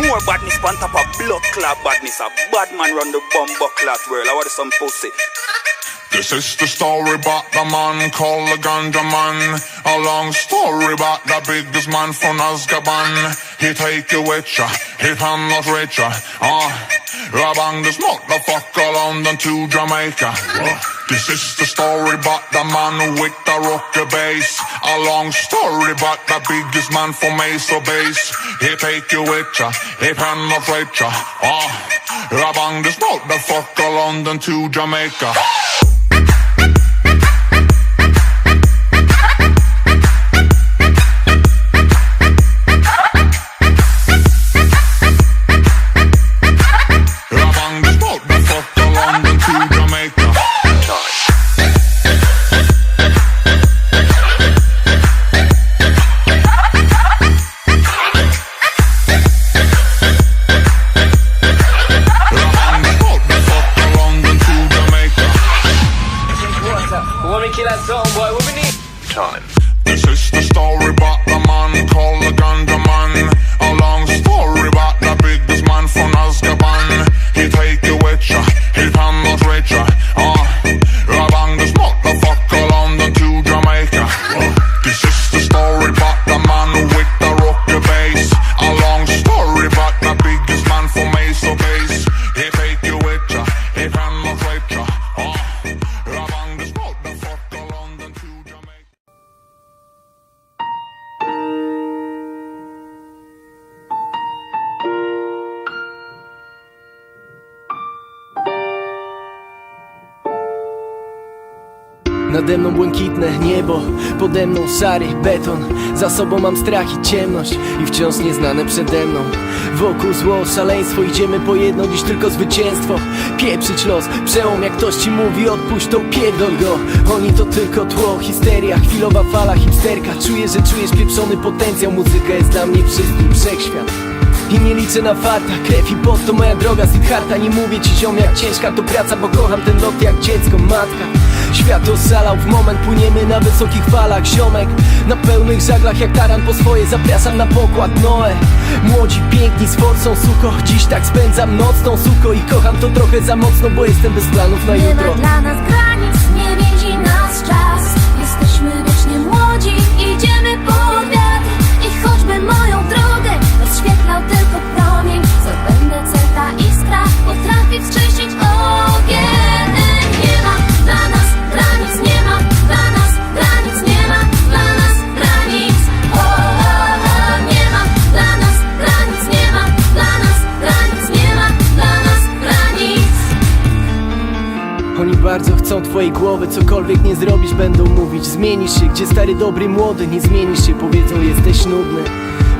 More badness on top of blood clot badness. A bad man run the bumbo clot world. I want some pussy. This is the story about the man called the Ganja Man. A long story about the biggest man from Azkaban. He take you with ya, he pan not rich ya. Ah, uh, bang this motherfucker London to Jamaica. Uh, this is the story about the man with the rocker bass. A long story about the biggest man from Mesa Base. He take you with ya, he rich ya. Ah, uh, bang this motherfucker London to Jamaica. Need? This is the story about the man called. A long story about the biggest man from Azkaban. He take you with ya, he pan not Nade mną błękitne niebo, pode mną szary beton. Za sobą mam strach i ciemność i wciąż nieznane przede mną. Wokół zło, szaleństwo, idziemy po jedno, dziś tylko zwycięstwo. Pieprzyć los, przełom jak ktoś ci mówi, odpuść to pierdol go. Oni to tylko tło, histeria, chwilowa fala, hipsterka. Czuję, że czujesz pieprzony potencjał, muzyka jest dla mnie wszystkim wszechświat. I nie liczę na farta, krew i pot to moja droga Siddharta Nie mówię ci ziom jak ciężka to praca Bo kocham ten lot jak dziecko, matka Świat oszalał, w moment płyniemy na wysokich falach Ziomek. Na pełnych żaglach jak taran po swoje Zapraszam na pokład Noe. Młodzi, piękni, z forsą suko. Dziś tak spędzam nocną suko. I kocham to trochę za mocno Bo jestem bez planów na Nie jutro. ma dla nas granic, nie więzi nas czas chcą twojej głowy Cokolwiek nie zrobisz będą mówić. Zmienisz się, gdzie stary dobry młody Nie zmienisz się, powiedzą jesteś nudny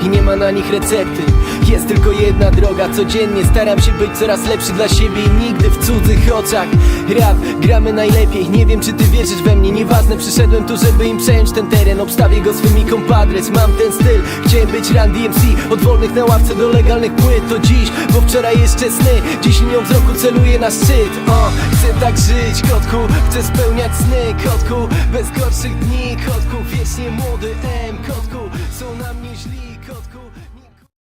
i nie ma na nich recepty. Jest tylko jedna droga Codziennie staram się być coraz lepszy dla siebie I nigdy w cudzych oczach. Rap, gramy najlepiej Nie wiem czy ty wierzysz we mnie. Nieważne, przyszedłem tu, żeby im przejąć ten teren. Obstawię go swymi kompadres Mam ten styl, chciałem być Run DMC Od wolnych na ławce do legalnych płyt. To dziś, bo wczoraj jeszcze sny. Dziś linią wzroku celuję na szczyt. O, Chcę tak żyć, kotku. Chcę spełniać sny, kotku. Bez gorszych dni, kotku. Wiecznie młody M, kotku. Są na mnie kotku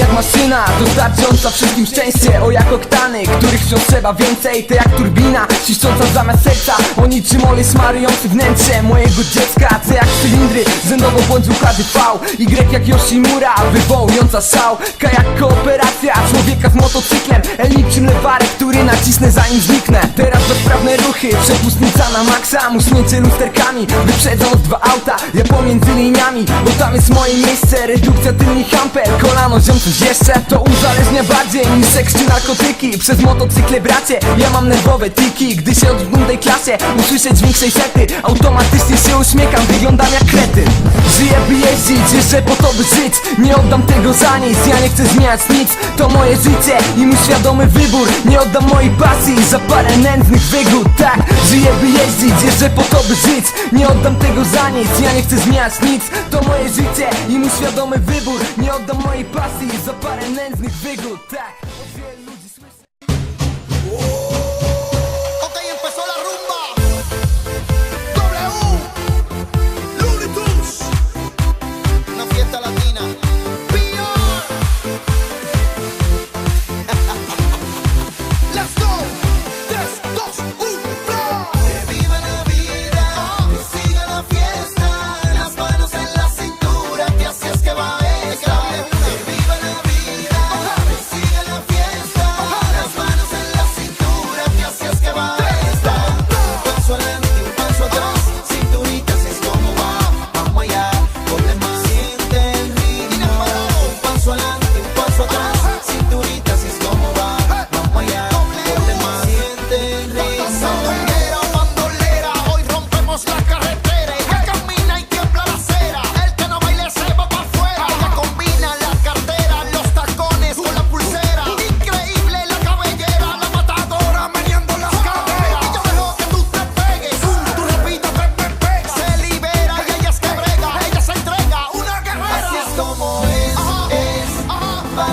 Jak maszyna, dostarczająca wszystkim szczęście. O jak oktany, których wciąż trzeba więcej. To jak turbina, czyszcząca zamiast serca. O niczym olej smarujący wnętrze mojego dziecka. C jak cylindry, zędowo błąd układy V. Y jak Yoshimura, wywołująca szał. K jak kooperacja człowieka z motocyklem. L niczym lewarek, który nacisnę zanim zniknę. Teraz bezprawne ruchy, przepustnica na maksa. Muśnięcie lusterkami, wyprzedząc dwa auta pomiędzy liniami, bo tam jest moje miejsce. Redukcja tylnych amper, kolano ziomce coś jeszcze? To uzależnia bardziej niż seks czy narkotyki. Przez motocykle bracie, ja mam nerwowe tiki. Gdy się odbym tej klasie, usłyszę dźwięk sety. Automatycznie się uśmiecham, wyglądam jak kretyn. Żyję by jeździć, jeszcze po to by żyć. Nie oddam tego za nic, ja nie chcę zmieniać nic. To moje życie i mój świadomy wybór. Nie oddam mojej pasji za parę nędznych wygód. Tak, żyję by jeździć, jeszcze po to by żyć. Nie oddam tego za nic, ja nie chcę zmieniać nic To moje życie i mój świadomy wybór. Nie oddam mojej pasji za parę nędznych wygód Tak,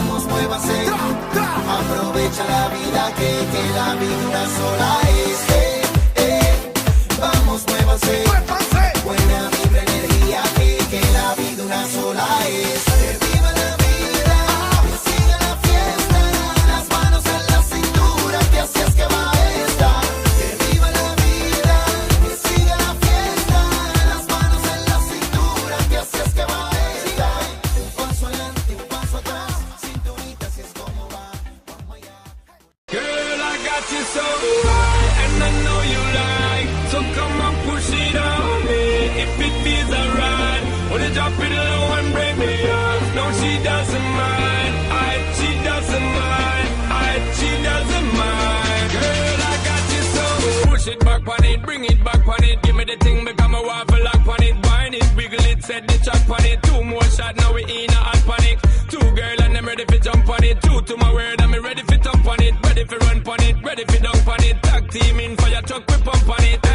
Vamos, muévase. Aprovecha la vida que, que la vida sola es. Eh, eh. Vamos, muévase. Set the track on it. Two more shot, now we in a hot panic. Two girl and I'm ready for jump on it. Two to my word, I'm ready for jump on it. Ready for run on it, ready for dunk on it. Tag team in fire truck, we pump on it.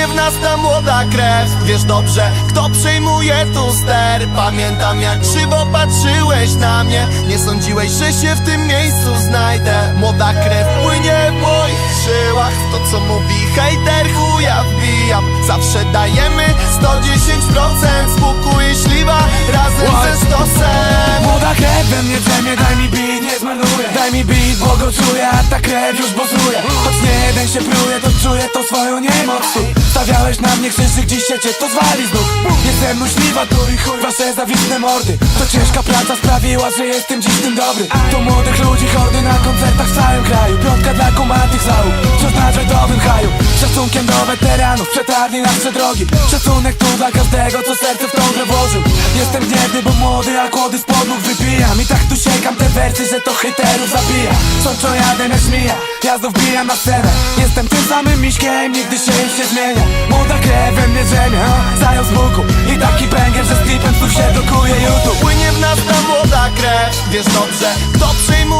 Płynie w nas ta młoda krew. Wiesz dobrze, kto przejmuje tu ster? Pamiętam jak krzywo patrzyłeś na mnie. Nie sądziłeś, że się w tym miejscu znajdę. Młoda krew płynie w moich żyłach. To co mówi hejter chuja wbijam. Zawsze dajemy 110% Spokój śliwa razem ze stosem. Młoda krew we mnie drzemie, daj mi beat, nie zmarnuję. Daj mi beat, bo go czuję, a ta krew już bozuje Choć nie jeden się pruje, to czuję to swoją niemoc. Stawiałeś na mnie krzyżyk, dziś się cię to zwali znów Jestem myśliwa, tu i chuj, wasze zawisne mordy. To ciężka praca sprawiła, że jestem dziś tym dobry. To młodych ludzi, hordy na koncertach w całym kraju. Piątka dla kumatych załóg, wciąż na dżetowym haju. Szacunkiem do weteranów, przetarli nasze drogi. Szacunek tu dla każdego, co serce w tą grę włożył. Jestem gniewny, bo młody, a kłody z podłóg wypijam I tak tu sięgam te wersy, że to hejterów zabija. Sączą jadę jak żmija, ja znów bijam na scenę. Jestem tym samym miśkiem, nigdy się już nie zmienia. Młoda krew we mnie drzemie, ha? zając z łuku I taki banger, że z klipem znów się dokuje YouTube Płynie w nas ta młoda krew. Wiesz dobrze, kto przyjmuje